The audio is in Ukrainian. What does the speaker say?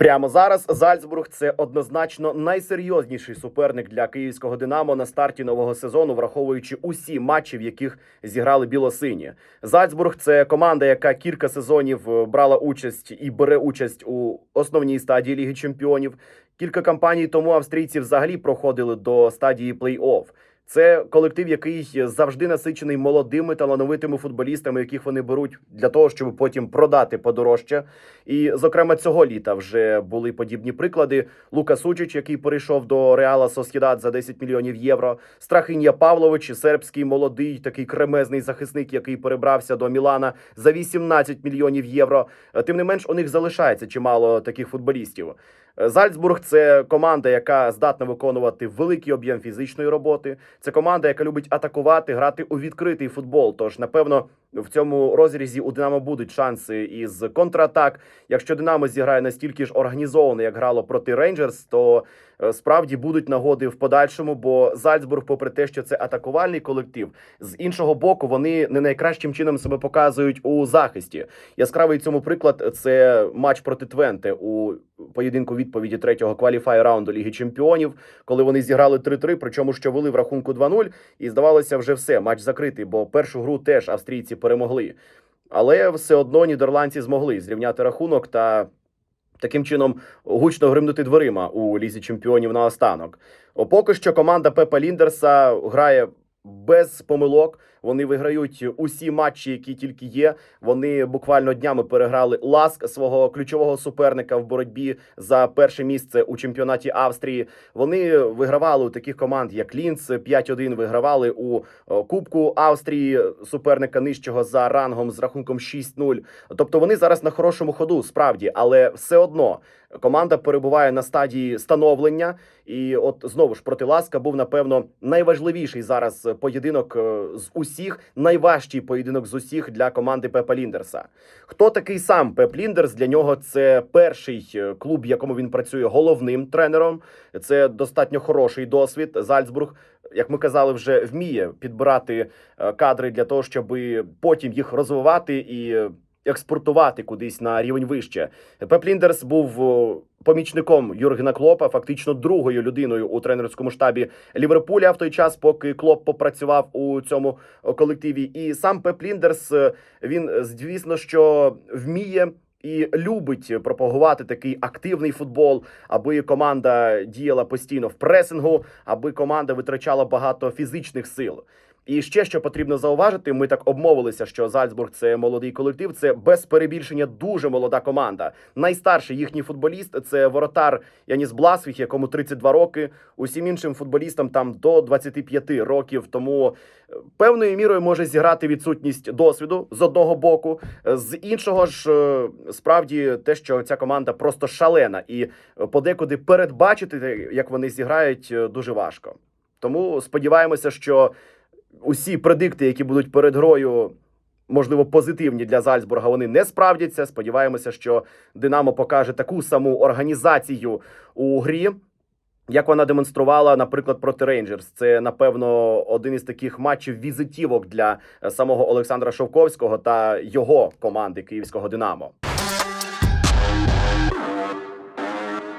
Прямо зараз Зальцбург це однозначно найсерйозніший суперник для київського Динамо на старті нового сезону, враховуючи усі матчі, в яких зіграли білосині. Зальцбург це команда, яка кілька сезонів е, брала участь і бере участь у основній стадії Ліги Чемпіонів. Кілька кампаній тому австрійці взагалі проходили до стадії плей-офф. Це колектив, який завжди насичений молодими талановитими футболістами, яких вони беруть для того, щоб потім продати подорожче. І, зокрема, цього літа вже були подібні приклади. Лука Сучич, який перейшов до Реала Сосєдад за 10 мільйонів євро. Страхинія Павлович, сербський молодий, такий кремезний захисник, який перебрався до Мілана за 18 мільйонів євро. Тим не менш, у них залишається чимало таких футболістів. Зальцбург це команда, яка здатна виконувати великий об'єм фізичної роботи. Це команда, яка любить атакувати, грати у відкритий футбол. Тож, напевно, в цьому розрізі у Динамо будуть шанси із контратак. Якщо Динамо зіграє настільки ж організовано, як грало проти Рейнджерс, то е, справді будуть нагоди в подальшому. Бо Зальцбург, попри те, що це атакувальний колектив, з іншого боку, вони не найкращим чином себе показують у захисті. Яскравий цьому приклад це матч проти Твенте у поєдинку відповіді третього кваліфай раунду Ліги Чемпіонів, коли вони зіграли 3-3, причому що вели в рахунку 2-0, і здавалося, вже все, матч закритий, бо першу гру теж австрійці перемогли. Але все одно нідерландці змогли зрівняти рахунок та таким чином гучно гримнути дверима у лізі чемпіонів наостанок. останок. Поки що команда Пепа Ліндерса грає без помилок. Вони виграють усі матчі, які тільки є. Вони буквально днями переграли ласк свого ключового суперника в боротьбі за перше місце у чемпіонаті Австрії. Вони вигравали у таких команд, як Лінц 5-1, вигравали у е, Кубку Австрії суперника нижчого за рангом з рахунком 6-0. Тобто вони зараз на хорошому ходу, справді, але все одно команда перебуває на стадії становлення. І от знову ж проти Ласка був напевно найважливіший зараз поєдинок е, з усіх, найважчий поєдинок з усіх для команди Пепа Ліндерса. Хто такий сам Пеп Ліндерс? Для нього це перший е, клуб, якому він працює головним тренером. Це достатньо хороший досвід. Зальцбург, як ми казали, вже вміє підбирати е, кадри для того, щоб потім їх розвивати і експортувати кудись на рівень вище. Пеп Ліндерс був помічником Юргена Клопа, фактично другою людиною у тренерському штабі Ліверпуля в той час, поки Клоп попрацював у цьому колективі. І сам Пеп Ліндерс е, він е, звісно, що вміє. І любить пропагувати такий активний футбол, аби команда діяла постійно в пресингу, аби команда витрачала багато фізичних сил. І ще що потрібно зауважити, ми так обмовилися, що Зальцбург це молодий колектив. Це без перебільшення дуже молода команда. Найстарший їхній футболіст це воротар Яніс Бласвіх, якому 32 роки. Усім іншим футболістам там до 25 років. Тому е, певною мірою може зіграти відсутність досвіду з одного боку, з іншого ж е, справді те, що ця команда просто шалена, і подекуди передбачити, як вони зіграють, е, дуже важко. Тому сподіваємося, що усі предикти, які будуть перед грою, можливо, позитивні для Зальцбурга, вони не справдяться. Сподіваємося, що Динамо покаже таку саму організацію у грі. Як вона демонструвала, наприклад, проти Рейнджерс, це напевно один із таких матчів візитівок для самого Олександра Шовковського та його команди київського Динамо.